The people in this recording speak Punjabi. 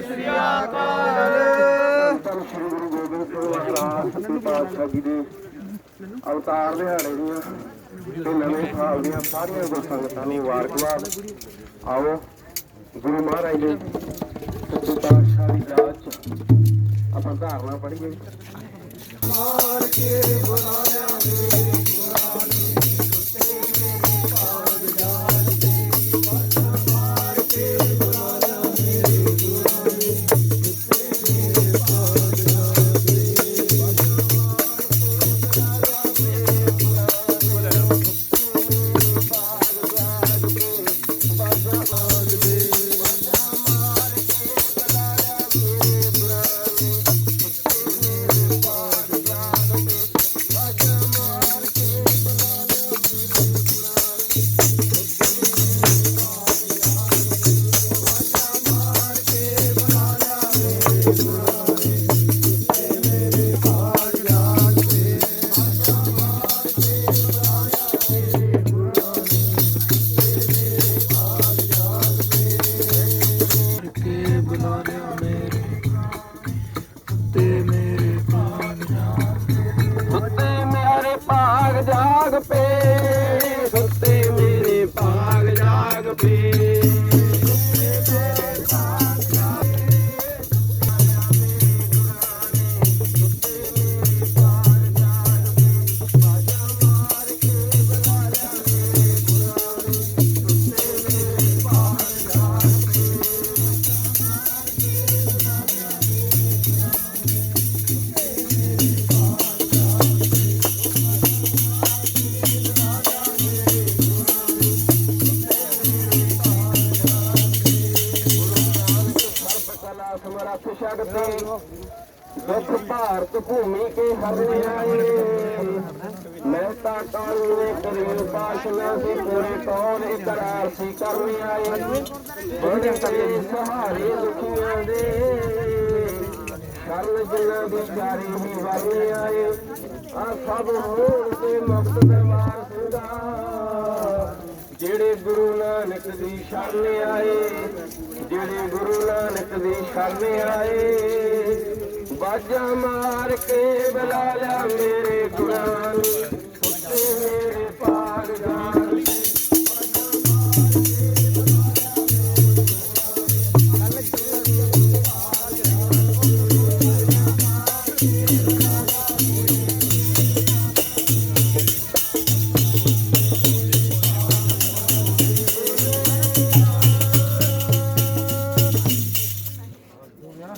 ਸ੍ਰੀ ਅਕਾਲ ਸਤਿ ਸ੍ਰੀ ਗੁਰੂ ਗੋਬਿੰਦ ਸਿੰਘ ਮਹਾਰਾਜ ਜੀ ਪਾਤਸ਼ਾਹ ਜੀ ਦੇ ਅਵਤਾਰ ਦਿਹਾੜੇ ਦੀਆਂ ਤੇ ਨਵੇਂ ਸਾਲ ਦੀਆਂ ਸਾਰੀਆਂ ਗੁਰਸੰਗਤਾਂ ਨੂੰ ਵਾਰਕਵਾਦ ਆਓ, ਗੁਰੂ ਮਹਾਰਾਜ ਦੇ ਸੱਚੇ ਪਾਤਸ਼ਾਹ ਦੀ ਦਾਤ ਆਪਾਂ ਧਾਰਨਾ ਪੜੀਏ ਮਾਰ ਕੇ ਬੁਲਾਇਆ ਦੇ ਗੁਰਾਂ ਨੇ ਸੁੱਤੇ ਨੇ ਪਾਗ ਜਾਲ ਤੇ ਸਮਰੱਥ ਸ਼ਕਤੀ ਦੁੱਖ ਭਾਰਤ ਭੂਮੀ ਕੇ ਹਰਨੇ ਆਏ। ਮੈਂ ਤਾਂ ਕਾਲੂ ਨੇ ਕਰੀਮ ਪਾਸ਼ਨਾ ਸੀ ਪੂਰੇ ਤੌਰ ਇਕਰਾਰ ਸੀ ਕਰਨੇ ਆਏ। ਬੜੇ ਤੇਰੇ ਸਹਾਰੇ ਕਰਨ ਜਿਨ੍ਹਾਂ ਦੀ ਚਾਰੀ ਹੀ ਵਰਨੇ ਆਏ। ਆ ਸਭ ਮੋੜ ਤੇ ਮੁਕਤ ਦਰਬਾਰ ਸਿੰਘਾ ਜਿਹੜੇ ਗੁਰੂ ਨਾਨਕ ਦੀ ਸ਼ਰਨ ਆਏ। ਜਿਹੜੇ ਗੁਰੂ ਨਾਨਕ ਦੀ ਸ਼ਰਨ ਆਏ। ਬਾਜਾਂ ਮਾਰ ਕੇ ਬੁਲਾ ਲਿਆ